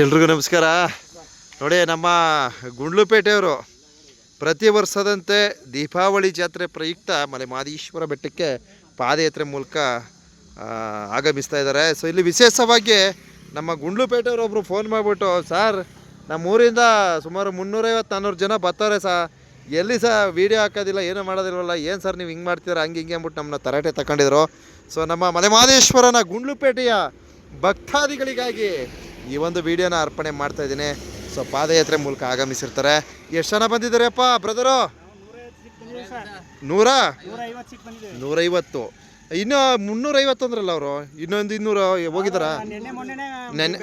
ಎಲ್ರಿಗೂ ನಮಸ್ಕಾರ. ನೋಡಿ, ನಮ್ಮ ಗುಂಡ್ಲುಪೇಟೆಯವರು ಪ್ರತಿ ವರ್ಷದಂತೆ ದೀಪಾವಳಿ ಜಾತ್ರೆ ಪ್ರಯುಕ್ತ ಮಲೆ ಮಾದೇಶ್ವರ ಬೆಟ್ಟಕ್ಕೆ ಪಾದಯಾತ್ರೆ ಮೂಲಕ ಆಗಮಿಸ್ತಾ ಇದ್ದಾರೆ. ಸೊ ಇಲ್ಲಿ ವಿಶೇಷವಾಗಿ ನಮ್ಮ ಗುಂಡ್ಲುಪೇಟೆಯವರು ಒಬ್ಬರು ಫೋನ್ ಮಾಡಿಬಿಟ್ಟು, ಸರ್ ನಮ್ಮ ಊರಿಂದ ಸುಮಾರು ಮುನ್ನೂರೈವತ್ತು ನಾನ್ನೂರು ಜನ ಬರ್ತಾರೆ ಸಾ. ಎಲ್ಲಿ ಸಹ ವೀಡಿಯೋ ಹಾಕೋದಿಲ್ಲ, ಏನೂ ಮಾಡೋದಿಲ್ಲವಲ್ಲ ಏನು ಸರ್ ನೀವು ಹಿಂಗೆ ಮಾಡ್ತೀರಾ, ಹಂಗೆ ಹಿಂಗೆ ಅಂದ್ಬಿಟ್ಟು ನಮ್ಮನ್ನ ತರಾಟೆ ತಗೊಂಡಿದ್ರು ಸೊ ನಮ್ಮ ಮಲೆಮಹದೇಶ್ವರನ ಗುಂಡ್ಲುಪೇಟೆಯ ಭಕ್ತಾದಿಗಳಿಗಾಗಿ ಈ ಒಂದು ವಿಡಿಯೋನ ಅರ್ಪಣೆ ಮಾಡ್ತಾ ಇದ್ದೀನಿ. ಸೊ ಪಾದಯಾತ್ರೆ ಮೂಲಕ ಆಗಮಿಸಿರ್ತಾರೆ. ಎಷ್ಟು ಜನ ಬಂದಿದ್ದಾರೆಪ್ಪ ಬ್ರದರು ನೂರ? ನೂರೈವತ್ತು. ಇನ್ನು ಮುನ್ನೂರೈವತ್ತು ಅಂದ್ರಲ್ಲ ಅವರು? ಇನ್ನೊಂದು ಇನ್ನೂರು ಹೋಗಿದಾರಾ ನಿನ್ನೆ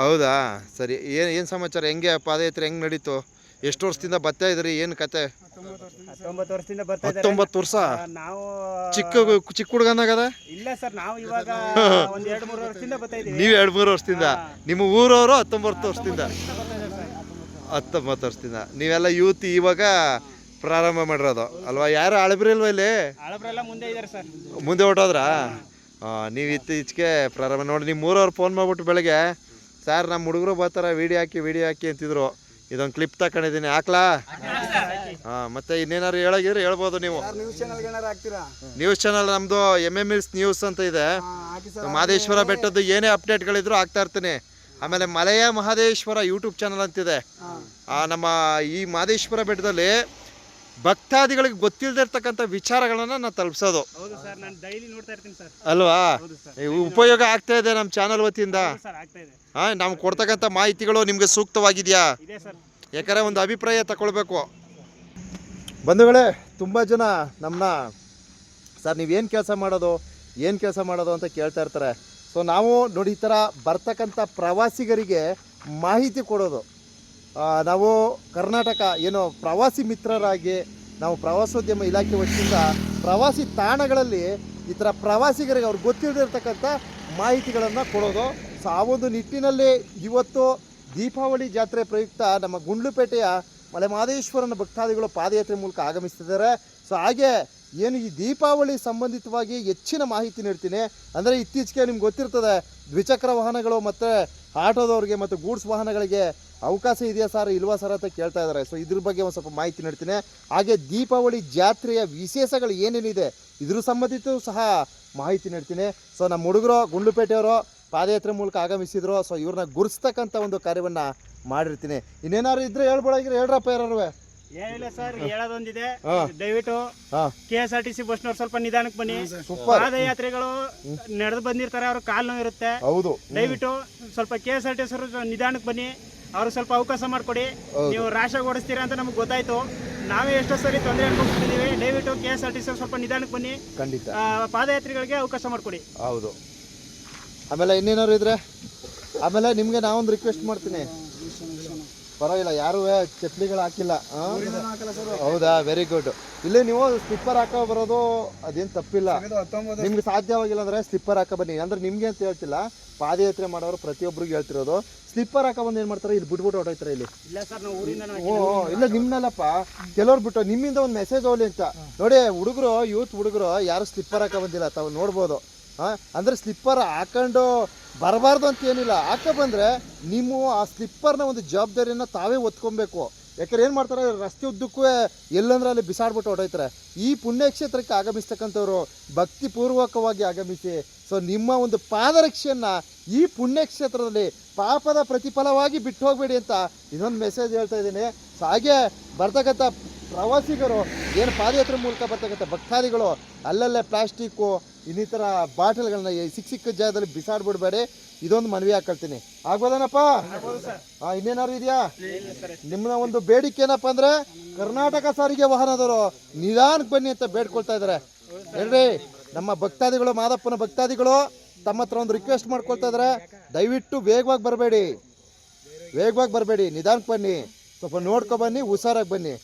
ಹೌದಾ? ಸರಿ, ಏನು ಏನು ಸಮಾಚಾರ? ಹೆಂಗೆ ಪಾದಯಾತ್ರೆ ಹೆಂಗೆ ನಡೀತು? ಎಷ್ಟು ವರ್ಷದಿಂದ ಬರ್ತಾ ಇದ್ರಿ ಏನು ಕತೆ? ಹತ್ತೊಂಬತ್ತು ವರ್ಷದಿಂದ ಬರ್ತಾ ಇದ್ದಾರೆ. ಹತ್ತೊಂಬತ್ತು ವರ್ಷ? ನಾವು ಚಿಕ್ಕ ಚಿಕ್ಕ ಹುಡುಗನಾಗದ? ಇಲ್ಲ ಸರ್ ನಾವು ಇವಾಗ ಒಂದ್ ಎರಡು ಮೂರು ವರ್ಷದಿಂದ ಬರ್ತಾ ನೀವು ಎರಡು ಮೂರು ವರ್ಷದಿಂದ? ನಿಮ್ಮ ಊರವರು ಹತ್ತೊಂಬತ್ತು ವರ್ಷದಿಂದ? ಹತ್ತೊಂಬತ್ತು ವರ್ಷದಿಂದ ನೀವೆಲ್ಲ ಯೂತ್ ಇವಾಗ ಪ್ರಾರಂಭ ಮಾಡಿರೋದು ಅಲ್ವಾ? ಯಾರು ಅಳಬ್ರಿ ಇಲ್ವಾ ಇಲ್ಲಿ? ಹಳಬ್ರೆಲ್ಲ ಮುಂದೆ ಇದ್ದಾರೆ ಸರ್. ಮುಂದೆ ಹೊಟ್ಟೋದ್ರಾ ನೀವು ಇತ್ತೀಚೆಗೆ ಪ್ರಾರಂಭ ನೋಡಿ ನಿಮ್ಮ ಊರವ್ರು ಫೋನ್ ಮಾಡ್ಬಿಟ್ಟು ಬೆಳಗ್ಗೆ ಸರ್ ನಮ್ಮ ಹುಡುಗರು ಬರ್ತಾರೆ ವಿಡಿಯೋ ಹಾಕಿ ವಿಡಿಯೋ ಹಾಕಿ ಅಂತಿದ್ರು. ಇದೊಂದು ಕ್ಲಿಪ್ ತಕೊಂಡಿದ್ದೀನಿ ಹಾಕ್ಲಾ? ಹಾ ಮತ್ತೆ ಇನ್ನೇನಾದ್ರು ಹೇಳಾಗಿದ್ರೆ ಹೇಳ್ಬೋದು ನೀವು. ನ್ಯೂಸ್ ಚಾನಲ್ ನಮ್ದು ಎಂ ಎಂ ಎಸ್ ನ್ಯೂಸ್ ಅಂತ ಇದೆ. ಮಹದೇಶ್ವರ ಬೆಟ್ಟದ್ದು ಏನೇ ಅಪ್ಡೇಟ್ಗಳಿದ್ರು ಆಗ್ತಾ ಇರ್ತೀನಿ. ಆಮೇಲೆ ಮಲೆಯ ಮಹದೇಶ್ವರ ಯೂಟ್ಯೂಬ್ ಚಾನಲ್ ಅಂತಿದೆ. ಆ ನಮ್ಮ ಈ ಮಹದೇಶ್ವರ ಬೆಟ್ಟದಲ್ಲಿ ಭಕ್ತಾದಿಗಳಿಗೆ ಗೊತ್ತಿಲ್ಲದೆ ಇರ್ತಕ್ಕಂಥ ವಿಚಾರಗಳನ್ನು ನಾನು ತಲುಪಿಸೋದು. ಹೌದು ಸರ್ ನಾನು ಡೈಲಿ ನೋಡ್ತಾ ಇರ್ತೀನಿ ಸರ್. ಅಲ್ವಾ? ಹೌದು ಸರ್. ಈ ಉಪಯೋಗ ಆಗ್ತಾ ಇದೆ ನಮ್ಮ ಚಾನಲ್ ವತಿಯಿಂದ? ಸರ್ ಆಗ್ತಾ ಇದೆ. ಹಾಂ ನಾವು ಕೊಡ್ತಕ್ಕಂಥ ಮಾಹಿತಿಗಳು ನಿಮಗೆ ಸೂಕ್ತವಾಗಿದೆಯಾ? ಇದೆ ಸರ್. ಯಾಕಂದರೆ ಒಂದು ಅಭಿಪ್ರಾಯ ತಗೊಳ್ಬೇಕು ಬಂಧುಗಳೇ ತುಂಬ ಜನ ನಮ್ಮನ್ನ ಸರ್ ನೀವೇನು ಕೆಲಸ ಮಾಡೋದು ಏನು ಕೆಲಸ ಮಾಡೋದು ಅಂತ ಕೇಳ್ತಾ ಇರ್ತಾರೆ. ಸೊ ನಾವು ನೋಡಿ ಈ ಥರ ಬರ್ತಕ್ಕಂಥ ಪ್ರವಾಸಿಗರಿಗೆ ಮಾಹಿತಿ ಕೊಡೋದು. ನಾವು ಕರ್ನಾಟಕ ಏನು ಪ್ರವಾಸಿ ಮಿತ್ರರಾಗಿ ನಾವು ಪ್ರವಾಸೋದ್ಯಮ ಇಲಾಖೆ ವತಿಯಿಂದ ಪ್ರವಾಸಿ ತಾಣಗಳಲ್ಲಿ ಈ ಥರ ಪ್ರವಾಸಿಗರಿಗೆ ಅವ್ರಿಗೆ ಗೊತ್ತಿಲ್ಲದಿರ್ತಕ್ಕಂಥ ಮಾಹಿತಿಗಳನ್ನು ಕೊಡೋದು. ಸೊ, ಆ ಒಂದು ನಿಟ್ಟಿನಲ್ಲಿ ಇವತ್ತು ದೀಪಾವಳಿ ಜಾತ್ರೆ ಪ್ರಯುಕ್ತ ನಮ್ಮ ಗುಂಡ್ಲುಪೇಟೆಯ ಮಲೆಮಹದೇಶ್ವರನ ಭಕ್ತಾದಿಗಳು ಪಾದಯಾತ್ರೆ ಮೂಲಕ ಆಗಮಿಸ್ತಿದ್ದಾರೆ. ಸೊ, ಹಾಗೆ ಏನು ಈ ದೀಪಾವಳಿ ಸಂಬಂಧಿತವಾಗಿ ಹೆಚ್ಚಿನ ಮಾಹಿತಿ ನೀಡ್ತೀನಿ. ಅಂದರೆ ಇತ್ತೀಚೆಗೆ ನಿಮ್ಗೆ ಗೊತ್ತಿರ್ತದೆ, ದ್ವಿಚಕ್ರ ವಾಹನಗಳು ಮತ್ತು ಆಟೋದವ್ರಿಗೆ ಮತ್ತು ಗೂಡ್ಸ್ ವಾಹನಗಳಿಗೆ ಅವಕಾಶ ಇದೆಯಾ ಸರ್, ಇಲ್ವಾ ಸರ್ ಅಂತ ಕೇಳ್ತಾ ಇದ್ದಾರೆ. ಸೊ ಇದ್ರ ಬಗ್ಗೆ ಒಂದು ಸ್ವಲ್ಪ ಮಾಹಿತಿ ನೀಡ್ತೀನಿ. ಹಾಗೆ ದೀಪಾವಳಿ ಜಾತ್ರೆಯ ವಿಶೇಷಗಳು ಏನೇನಿದೆ ಇದ್ರ ಸಂಬಂಧಿತ ಸಹ ಮಾಹಿತಿ ನೀಡ್ತೀನಿ. ಸೊ ನಮ್ಮ ಹುಡುಗರು ಗುಂಡ್ಲುಪೇಟೆಯವರು ಪಾದಯಾತ್ರೆ ಮೂಲಕ ಆಗಮಿಸಿದ್ರು. ಸೊ ಇವ್ರನ್ನ ಗುರುಸ್ತಕ್ಕಂಥ ಒಂದು ಕಾರ್ಯವನ್ನು ಮಾಡಿರ್ತೀನಿ. ಇನ್ನೇನಾದ್ರು ಇದ್ರೆ ಹೇಳ್ಬೋಳಾಗಿರೋ ಹೇಳ್ರಪ್ಪ ಯಾರು ಏನಿಲ್ಲ ಸರ್ ಹೇಳೋದೊಂದಿದೆ. ದಯವಿಟ್ಟು K S R T C ಬಸ್ನವ್ರು ಸ್ವಲ್ಪ ನಿಧಾನಕ್ಕೆ ಬನ್ನಿ. ಪಾದಯಾತ್ರಿಗಳು ನಡೆದು ಬಂದಿರ್ತಾರೆ ಅವ್ರ ಕಾಲು ನೋವು ಇರುತ್ತೆ. ಹೌದು. ದಯವಿಟ್ಟು ಸ್ವಲ್ಪ K S R T C ನಿಧಾನಕ್ಕೆ ಬನ್ನಿ. ಅವ್ರು ಸ್ವಲ್ಪ ಅವಕಾಶ ಮಾಡಿಕೊಡಿ. ನೀವು ರಾಶಾಗಿ ಓಡಿಸ್ತೀರಾ ಅಂತ ನಮ್ಗೆ ಗೊತ್ತಾಯ್ತು. ನಾವೇ ಎಷ್ಟೋ ಸರಿ ತೊಂದರೆ ಅನ್ಕೊಂಡಿದ್ದೀವಿ ದಯವಿಟ್ಟು K S R T C ಸ್ವಲ್ಪ ನಿಧಾನಕ್ಕೆ ಬನ್ನಿ. ಖಂಡಿತ. ಪಾದಯಾತ್ರಿಗಳಿಗೆ ಅವಕಾಶ ಮಾಡಿಕೊಡಿ. ಹೌದು. ಆಮೇಲೆ ಇನ್ನೇನಾದ್ರು ಇದ್ರೆ ಆಮೇಲೆ ನಿಮಗೆ ನಾವೊಂದು ರಿಕ್ವೆಸ್ಟ್ ಮಾಡ್ತೀನಿ. ಪರವಾಗಿಲ್ಲ ಯಾರು ಚಟ್ಲಿಗಳು ಹಾಕಿಲ್ಲ? ಹೌದಾ ವೆರಿ ಗುಡ್ ಇಲ್ಲಿ ನೀವು ಸ್ಲಿಪ್ಪರ್ ಹಾಕೋ ಬರೋದು ಅದೇನು ತಪ್ಪಿಲ್ಲ. ನಿಮ್ಗೆ ಸಾಧ್ಯವಾಗಿಲ್ಲ ಅಂದ್ರೆ ಸ್ಲಿಪ್ಪರ್ ಹಾಕೋ ಬನ್ನಿ. ಅಂದ್ರೆ ನಿಮ್ಗೆ ಅಂತ ಹೇಳ್ತಿಲ್ಲ ಪಾದಯಾತ್ರೆ ಮಾಡೋರು ಪ್ರತಿಯೊಬ್ಬರಿಗೆ ಹೇಳ್ತಿರೋದು. ಸ್ಲಿಪ್ಪರ್ ಹಾಕೋ ಬಂದು ಏನು ಮಾಡ್ತಾರೆ ಇಲ್ಲಿ ಬಿಟ್ಬಿಟ್ಟು ಹೊರಟೋಯ್ತಾರೆ ಇಲ್ಲಿ. ಓ ಇಲ್ಲ ನಿಮ್ನಲ್ಲಪ್ಪ. ಕೆಲವ್ರು ಬಿಟ್ಟು ನಿಮ್ಮಿಂದ ಒಂದು ಮೆಸೇಜ್ ಹೋಗ್ಲಿ ಅಂತ. ನೋಡಿ ಹುಡುಗರು ಯೂತ್ ಹುಡುಗರು ಯಾರು ಸ್ಲಿಪ್ಪರ್ ಹಾಕ ಬಂದಿಲ್ಲ ತಾವು ನೋಡ್ಬೋದು. ಅಂದ್ರೆ ಸ್ಲಿಪ್ಪರ್ ಹಾಕೊಂಡು ಬರಬಾರ್ದು ಅಂತ ಏನಿಲ್ಲ. ಹಾಕ ಬಂದರೆ ನೀವು ಆ ಸ್ಲಿಪ್ಪರ್ನ ಒಂದು ಜವಾಬ್ದಾರಿಯನ್ನು ತಾವೇ ಒತ್ಕೊಬೇಕು ಯಾಕಂದ್ರೆ ಏನು ಮಾಡ್ತಾರೆ? ರಸ್ತೆ ಉದ್ದಕ್ಕೂ ಎಲ್ಲಂದ್ರೆ ಅಲ್ಲಿ ಬಿಸಾಡ್ಬಿಟ್ಟು ಹೊಡೋಯ್ತಾರೆ ಈ ಪುಣ್ಯಕ್ಷೇತ್ರಕ್ಕೆ ಆಗಮಿಸ್ತಕ್ಕಂಥವ್ರು ಭಕ್ತಿಪೂರ್ವಕವಾಗಿ ಆಗಮಿಸಿ ಸೊ ನಿಮ್ಮ ಒಂದು ಪಾದರಕ್ಷೆಯನ್ನು ಈ ಪುಣ್ಯಕ್ಷೇತ್ರದಲ್ಲಿ ಪಾಪದ ಪ್ರತಿಫಲವಾಗಿ ಬಿಟ್ಟು ಹೋಗಬೇಡಿ ಅಂತ ಇನ್ನೊಂದು ಮೆಸೇಜ್ ಹೇಳ್ತಾ ಇದ್ದೀನಿ. ಸೊ ಹಾಗೆ ಬರ್ತಕ್ಕಂಥ ಪ್ರವಾಸಿಗರು ಏನು ಪಾದಯಾತ್ರೆ ಮೂಲಕ ಬರ್ತಕ್ಕಂಥ ಭಕ್ತಾದಿಗಳು, ಅಲ್ಲಲ್ಲೇ ಪ್ಲಾಸ್ಟಿಕ್ಕು ಇನ್ನಿತರ ಬಾಟಲ್ಗಳನ್ನ ಈ ಸಿಕ್ಕ ಸಿಕ್ಕ ಜಾಗದಲ್ಲಿ ಬಿಸಾಡ್ಬಿಡ್ಬೇಡಿ. ಇದೊಂದು ಮನವಿ ಹಾಕೊಳ್ತೀನಿ. ಆಗ್ಬೋದನಪ್ಪ? ಹಾಂ ಇನ್ನೇನಾದ್ರು ಇದೆಯಾ? ನಿಮ್ಮ ಒಂದು ಬೇಡಿಕೆ ಏನಪ್ಪ ಅಂದ್ರೆ ಕರ್ನಾಟಕ ಸಾರಿಗೆ ವಾಹನದವರು ನಿಧಾನಕ್ಕೆ ಬನ್ನಿ ಅಂತ ಬೇಡ್ಕೊಳ್ತಾ ಇದ್ದಾರೆ. ಹೇಳ್ರಿ ನಮ್ಮ ಭಕ್ತಾದಿಗಳು ಮಾದಪ್ಪನ ಭಕ್ತಾದಿಗಳು ತಮ್ಮ ಹತ್ರ ಒಂದು ರಿಕ್ವೆಸ್ಟ್ ಮಾಡ್ಕೊಳ್ತಾ ಇದ್ದಾರೆ. ದಯವಿಟ್ಟು ವೇಗವಾಗಿ ಬರಬೇಡಿ. ವೇಗವಾಗಿ ಬರಬೇಡಿ. ನಿಧಾನಕ್ಕೆ ಬನ್ನಿ. ಸ್ವಲ್ಪ ನೋಡ್ಕೊ ಬನ್ನಿ ಹುಷಾರಾಗಿ ಬನ್ನಿ.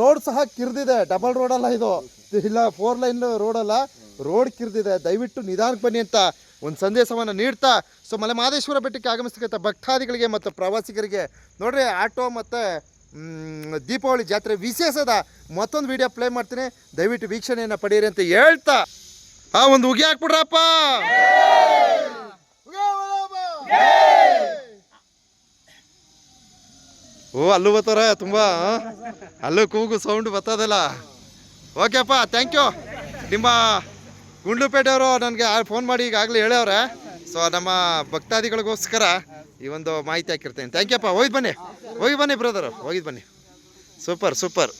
ರೋಡ್ ಸಹ ಕಿರ್ದಿದೆ. ಡಬಲ್ ರೋಡ್ ಅಲ್ಲ ಇದು. ಇಲ್ಲ ಫೋರ್ ಲೈನ್ ರೋಡ್ ಅಲ್ಲ. ರೋಡ್ ಕಿರ್ದಿದೆ. ದಯವಿಟ್ಟು ನಿಧಾನಕ್ಕೆ ಬನ್ನಿ ಅಂತ ಒಂದು ಸಂದೇಶವನ್ನು ನೀಡ್ತಾ ಸೊ ಮಲೆ ಮಹದೇಶ್ವರ ಬೆಟ್ಟಕ್ಕೆ ಆಗಮಿಸ್ತಕ್ಕಂಥ ಭಕ್ತಾದಿಗಳಿಗೆ ಮತ್ತು ಪ್ರವಾಸಿಗರಿಗೆ ನೋಡ್ರಿ ಆಟೋ ಮತ್ತು ದೀಪಾವಳಿ ಜಾತ್ರೆ ವಿಶೇಷದ ಮತ್ತೊಂದು ವಿಡಿಯೋ ಪ್ಲೇ ಮಾಡ್ತೀನಿ. ದಯವಿಟ್ಟು ವೀಕ್ಷಣೆಯನ್ನು ಪಡೆಯಿರಿ ಅಂತ ಹೇಳ್ತಾ. ಆ ಒಂದು ಉಗಿ ಹಾಕ್ಬಿಡ್ರಪ್ಪ. ಓ, ಅಲ್ಲೂ ಬರ್ತಾರೆ ತುಂಬ ಅಲ್ಲೂ ಕೂಗು ಸೌಂಡ್ ಬರ್ತದಲ್ಲ ಓಕೆಪ್ಪ ಥ್ಯಾಂಕ್ ಯು ನಿಮ್ಮ ಗುಂಡ್ಲುಪೇಟೆಯವರು ನನಗೆ ಫೋನ್ ಮಾಡಿ ಈಗಾಗಲೇ ಹೇಳೋರೆ ಸೊ ನಮ್ಮ ಭಕ್ತಾದಿಗಳಿಗೋಸ್ಕರ ಈ ಒಂದು ಮಾಹಿತಿ ಹಾಕಿರ್ತೇನೆ. ಥ್ಯಾಂಕ್ ಯಪ್ಪ ಹೋಗಿ ಬನ್ನಿ. ಹೋಗಿ ಬನ್ನಿ ಬ್ರದರ್ ಹೋಗಿ ಬನ್ನಿ. Super super